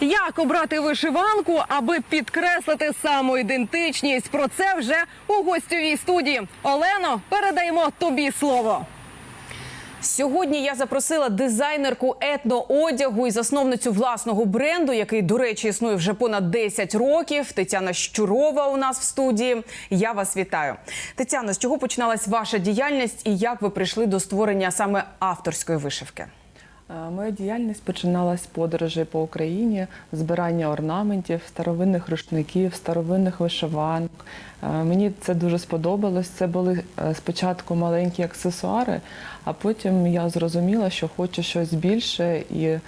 Як обрати вишиванку, аби підкреслити самоідентичність? Про це вже у гостьовій студії. Олено, передаємо тобі слово. Сьогодні я запросила дизайнерку етноодягу і засновницю власного бренду, який, до речі, існує вже понад 10 років. Тетяна Щурова у нас в студії. Я вас вітаю. Тетяно, з чого починалась ваша діяльність і як ви прийшли до створення саме авторської вишивки? Е, Моя діяльність починалась з подорожей по Україні, збирання орнаментів, старовинних рушників, старовинних вишиванок. Е, Мені це дуже сподобалось. Це були е, спочатку маленькі аксесуари, а потім я зрозуміла, що хочу щось більше і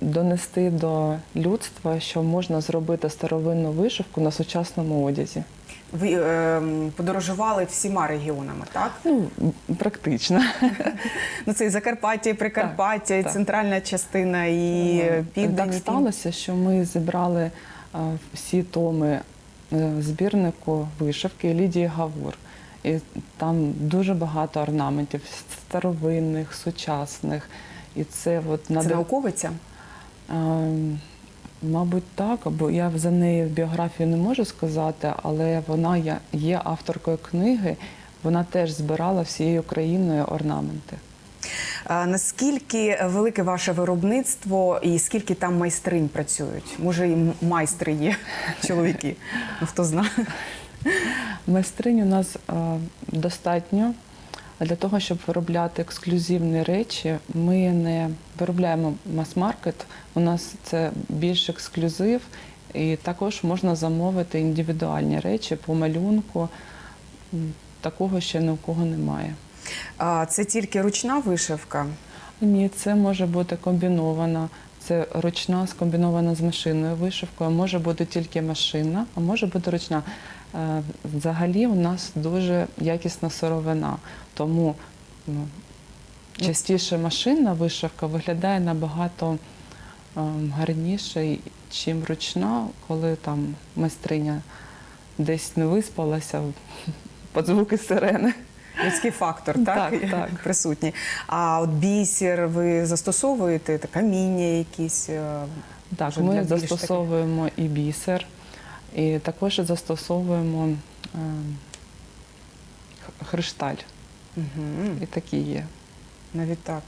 донести до людства, що можна зробити старовинну вишивку на сучасному одязі. Ви е, подорожували всіма регіонами, так? Ну, практично. Ну це і Закарпаття, і Прикарпаття, і так. центральна частина, і Е, південь. Так сталося, що ми зібрали е, всі томи е, збірнику вишивки Лідії Гавур. І там дуже багато орнаментів старовинних, сучасних. І це от Це надав- науковиця? Мабуть, так, бо я за неї біографію не можу сказати, але вона є- авторкою книги. Вона теж збирала всією країною орнаменти. А наскільки велике ваше виробництво і скільки там майстринь працюють? Може, і майстри є чоловіки? Ну, хто знає? Майстринь у нас е, достатньо. А для того, щоб виробляти ексклюзивні речі, ми не виробляємо мас-маркет. У нас це більш ексклюзив, і також можна замовити індивідуальні речі по малюнку. Такого ще ні у кого немає. А це тільки ручна вишивка. Ні, це може бути комбінована. Це ручна скомбінована з машинною вишивкою. Може бути тільки машинна, а може бути ручна. Е, Взагалі у нас дуже якісна сировина, тому ну, частіше машинна вишивка виглядає набагато ем, гарніше, чим ручна, коли там майстриня десь не виспалася під звуки сирени. Людський фактор, так? Так, так. Присутній. А от бісер ви застосовуєте та каміння якісь? е, Так, вже ми застосовуємо і бісер, і також застосовуємо е, хришталь. Мгм. І такі є. Навіть так.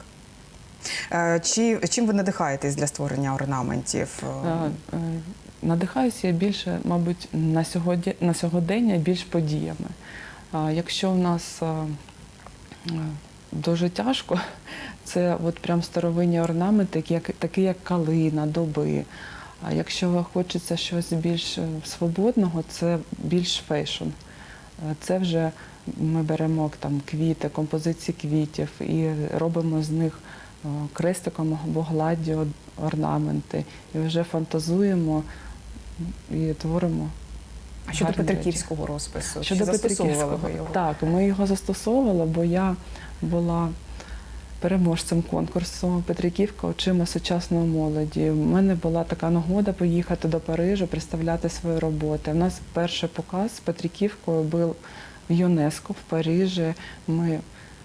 Е, Чи, чим ви надихаєтесь для створення орнаментів? Е, Надихаюся я більше, мабуть, на сьогодні на сьогодення більш подіями. Якщо в нас е, дуже тяжко, це от прям старовинні орнаменти, такі як, калина, доби. А якщо хочеться щось більш е, свободного, це більш фейшн. Е, Це вже ми беремо там квіти, композиції квітів і робимо з них крестиком або гладдю орнаменти. І вже фантазуємо і творимо. А щодо Петриківського розпису? Щодо Чи Петриківського, ви його? так, ми його застосовували, бо я була переможцем конкурсу Петриківка очима сучасної молоді. У мене була така нагода поїхати до Парижу, представляти свої роботи. У нас перший показ з Петриківкою був в ЮНЕСКО в Парижі. Ми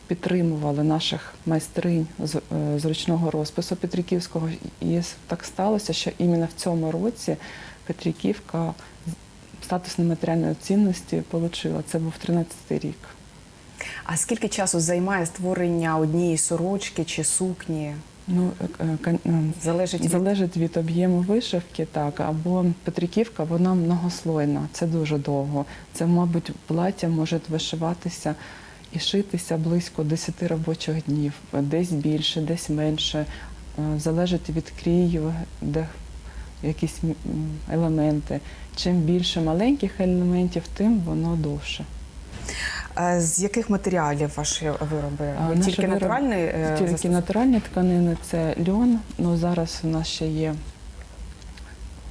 підтримували наших майстринь з, е, з ручного розпису Петриківського. І так сталося, що іменно в цьому році Петриківка статус нематеріальної цінності отримала. Це був 13-й рік. А скільки часу займає створення однієї сорочки чи сукні? Ну, е, е, е, Залежить від залежить від об'єму вишивки, так, або Петриківка, вона многослойна, це дуже довго. Це, мабуть, плаття може вишиватися і шитися близько 10 робочих днів, десь більше, десь менше. Е, Залежить від крію, де якісь елементи. Чим більше маленьких елементів, тим воно довше. А з яких матеріалів ваші вироби? Ви наші тільки вироби- натуральний е, Тільки натуральні тканини це льон. Ну зараз у нас ще є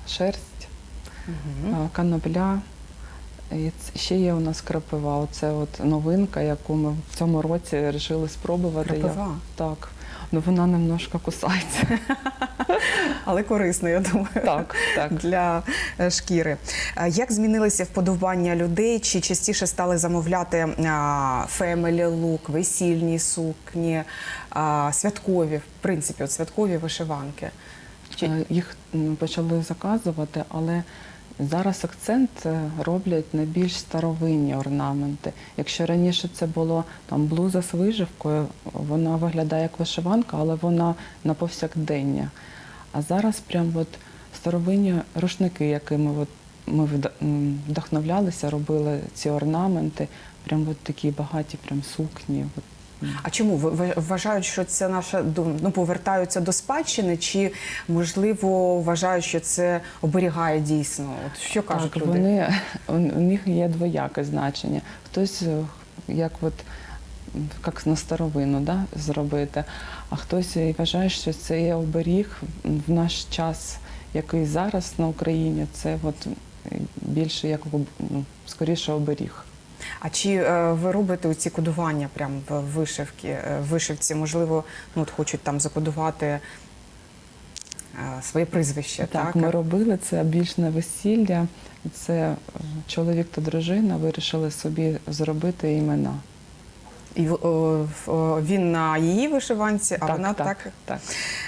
шерсть, а, канопля. І ще є у нас крапива. Оце от новинка, яку ми в цьому році вирішили спробувати. Я- Так. Ну вона немножко кусається. Але корисно, я думаю. Так, так. Для е, шкіри. Е, Як змінилися вподобання людей? Чи частіше стали замовляти фемелі лук, весільні сукні, святкові, в принципі, от святкові вишиванки? Чи- Е, Їх почали заказувати, але зараз акцент е, роблять на більш старовинні орнаменти. Якщо раніше це було там блуза з виживкою, вона виглядає як вишиванка, але вона на повсякдення. А зараз прям от старовинні рушники, якими от ми вдохновлялися, робили ці орнаменти, прям от такі багаті, прям сукні. От, А чому ви вважають, що це наша ну, повертаються до спадщини, чи можливо вважають, що це оберігає дійсно? От що кажуть так, люди? вони у, них є двояке значення. Хтось е, як от як на старовину да, зробити, а хтось вважає, що це є оберіг в наш час, який зараз на Україні. Це от більше як ну, скоріше оберіг. А чи е, ви робите ці кодування прямо в вишивці, е, вишивці? Можливо, ну от хочуть там закодувати е, своє прізвище, так? Так, ми робили це більш на весілля. Це е, чоловік та дружина вирішили собі зробити імена. І в- в- він на її вишиванці, а вона так. так.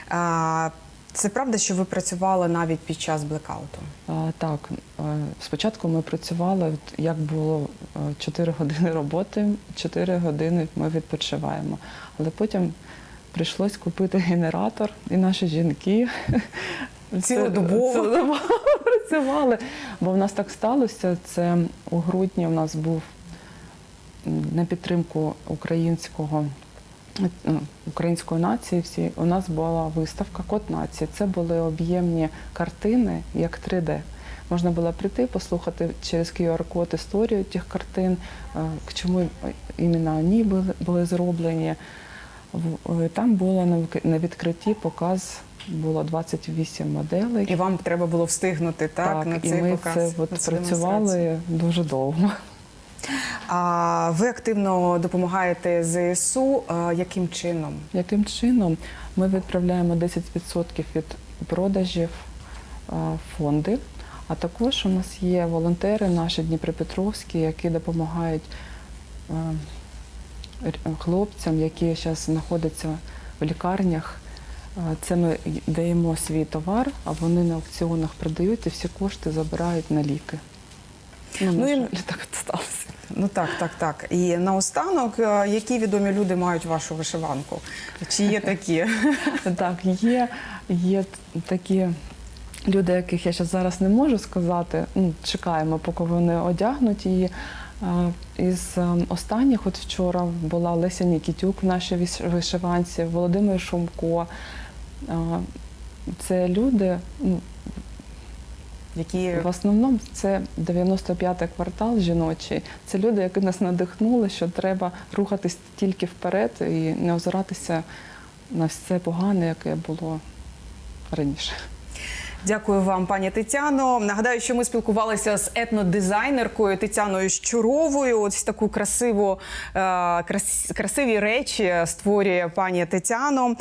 так. Це правда, що ви працювали навіть під час блекауту? Так, спочатку ми працювали, як було 4 години роботи, 4 години ми відпочиваємо. Але потім прийшлось купити генератор, і наші жінки Цілодобово. працювали. Бо в нас так сталося. Це у грудні у нас був на підтримку українського. е, Української нації всі у нас була виставка Код нації. Це були об'ємні картини, як 3D. Можна було прийти, послухати через QR-код історію тих картин, е, к чому іменно вони були, були зроблені. Е, Там було на на відкритті показ було 28 моделей. І вам треба було встигнути так, на і ми показ. це от працювали дуже довго. А ви активно допомагаєте ЗСУ. Яким чином? Яким чином ми відправляємо 10% від продажів фонди, а також у нас є волонтери наші дніпропетровські, які допомагають хлопцям, які зараз знаходяться в лікарнях. Це ми даємо свій товар, а вони на аукціонах продають і всі кошти забирають на ліки. Ну, Ну, і- так сталося. Ну так, так, так. І наостанок, е, які відомі люди мають вашу вишиванку? Чи є такі? Так, є, є такі люди, яких я ще зараз не можу сказати. Ну, чекаємо, поки вони одягнуть її. Із е, останніх, от вчора була Леся Нікітюк в нашій вишиванці, Володимир Шумко. Це люди, ну, які в основному це 95-й квартал жіночий. Це люди, які нас надихнули, що треба рухатись тільки вперед і не озиратися на все погане, яке було раніше. Дякую вам, пані Тетяно. Нагадаю, що ми спілкувалися з етнодизайнеркою Тетяною Щуровою. Ось таку красиву, е, крас- красиві речі створює пані Тетяно.